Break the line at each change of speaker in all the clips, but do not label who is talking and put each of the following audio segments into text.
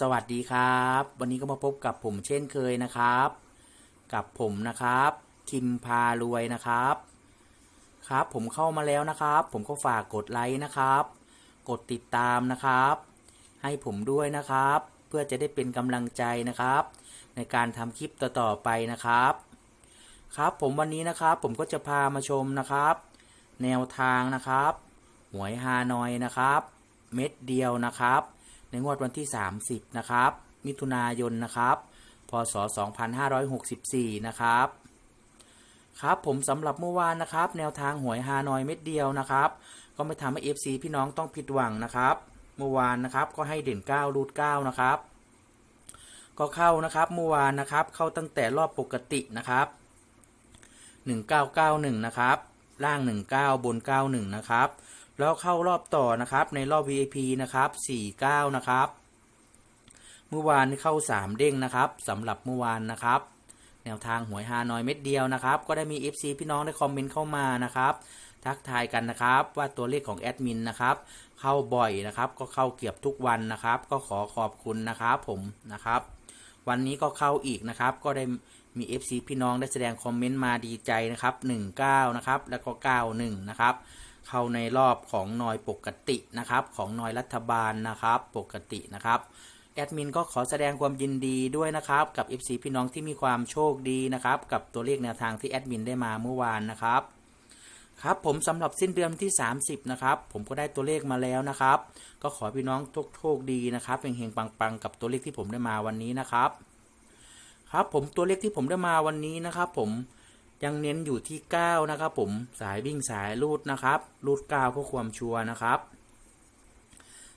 สวัสดีครับ วันนี้ก็มาพบกับผมเช่นเคยนะครับ กับผมนะครับ คิมพารวยนะครับ ครับผมเข้ามาแล้วนะครับ ผมก็ฝากกดไลค์นะครับ กดติดตามนะครับ ให้ผมด้วยนะครับ เพื่อจะได้เป็นกำลังใจนะครับ ในการทำคลิปต่อๆไปนะครับ ครับผมวันนี้นะครับผมก็จะพามาชมนะครับ แนวทางนะครับ หวยฮานอยนะครับ เม็ดเดียวนะครับ ในงวดวันที่ 30 นะครับ มิถุนายนนะครับ พศ 2564 นะครับ ครับผมสำหรับเมื่อวานนะครับ แนวทางหวยฮานอยเม็ดเดียวนะครับ ก็ไม่ทำให้ FC พี่น้องต้องผิดหวังนะครับ เมื่อวานนะครับก็ให้เด่น9รูด9นะครับ ก็เข้านะครับเมื่อวานนะครับเข้าตั้งแต่รอบปกตินะครับ1991 นะครับ ล่าง 19 บน 91 นะครับ แล้วเข้ารอบต่อนะครับในรอบ VIP นะครับ49นะครับเมื่อวานเข้า 3 เด้งนะครับสำหรับเมื่อวานนะครับ แนวทางหวยฮานอยเม็ดเดียวนะครับ ก็ได้มี FC พี่น้องได้คอมเมนต์เข้ามานะครับทักทายกันนะครับว่าตัวเลขของแอดมินนะครับเข้าบ่อยนะครับ ก็เข้าเกือบทุกวันนะครับ ก็ขอขอบคุณนะครับผมนะครับ วันนี้ก็เข้าอีกนะครับ ก็ได้มี FC พี่น้องได้แสดงคอมเมนต์มาดีใจนะครับ19นะครับแล้วก็91นะครับ เข้าในรอบของนอยปกตินะครับ ของนอยรัฐบาลนะครับ ปกตินะครับแอดมินก็ขอแสดงความยินดีด้วยนะครับกับ FC พี่น้องที่มีความโชคดีนะครับ กับตัวเลขแนวทางที่แอดมินได้มาเมื่อวานนะครับครับผมสำหรับสิ้นเดือนที่ 30 นะครับ ผมก็ได้ตัวเลขมาแล้วนะครับ ก็ขอพี่น้องทุกโชคดีนะครับเฮงๆปังๆ กับตัวเลขที่ผมได้มาวันนี้นะครับ ครับผมตัวเลขที่ผมได้มาวันนี้นะครับ ผม ยังเน้นอยู่ที่ 9 นะครับผมสายวิ่งสายรูดนะครับรูด9เพื่อความชัวร์นะครับ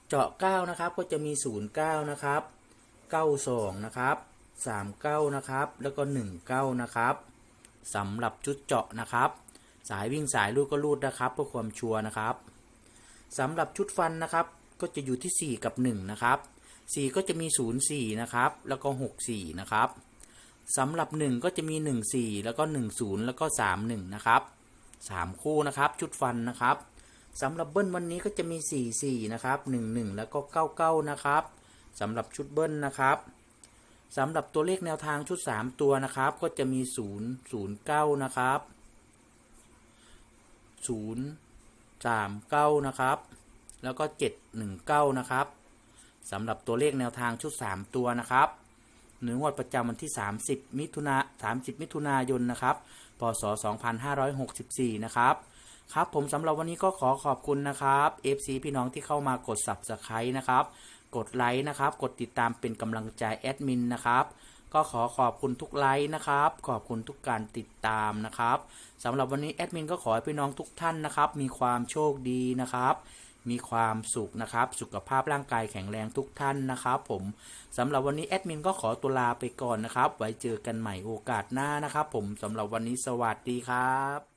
เจาะ 9 นะครับก็จะมี 09 นะครับ 92 นะครับ 39 นะครับ แล้วก็ 19 นะครับสำหรับชุดเจาะนะครับ สายวิ่งสายรูดก็รูดนะครับเพื่อความชัวร์นะครับสำหรับชุดฟันนะครับก็จะอยู่ที่ 4 กับ 1 นะครับ 4 ก็จะมี 0 4 นะครับ แล้วก็ 6 4 นะครับ สำหรับ 1 ก็จะมี 1 4 แล้วก็ 1 0 แล้วก็ 3 1 นะครับ 3 คู่นะครับ ชุดฟันนะครับสำหรับเบิ้ลวันนี้ก็จะมี 4 4 นะครับ 1 1 แล้วก็ 99 นะครับสำหรับชุดเบิ้ลนะครับสำหรับตัวเลขแนวทางชุด 3 ตัวนะครับ ก็จะมี 0 0 9 นะครับ 0 3 9 นะครับ แล้วก็ 7 1 9 นะครับสำหรับตัวเลขแนวทางชุด 3 ตัวนะครับ หนึ่งวดประจำวันที่ 30 มิถุนา30 มิถุนายนนะครับ พศ 2564 นะครับ ครับผมสำหรับวันนี้ก็ขอขอบคุณนะครับ FC พี่น้องที่เข้ามากด Subscribe นะครับ กดไลค์นะครับ กดติดตามเป็นกำลังใจแอดมินนะครับ ก็ขอขอบคุณทุกไลค์นะครับ ขอบคุณทุกการติดตามนะครับสำหรับวันนี้แอดมินก็ขอให้พี่น้องทุกท่านนะครับ มีความโชคดีนะครับ มีความสุขนะครับ สุขภาพร่างกายแข็งแรงทุกท่านนะครับผมสำหรับวันนี้แอดมินก็ขอตัวลาไปก่อนนะครับ ไว้เจอกันใหม่โอกาสหน้านะครับผมสำหรับวันนี้สวัสดีครับ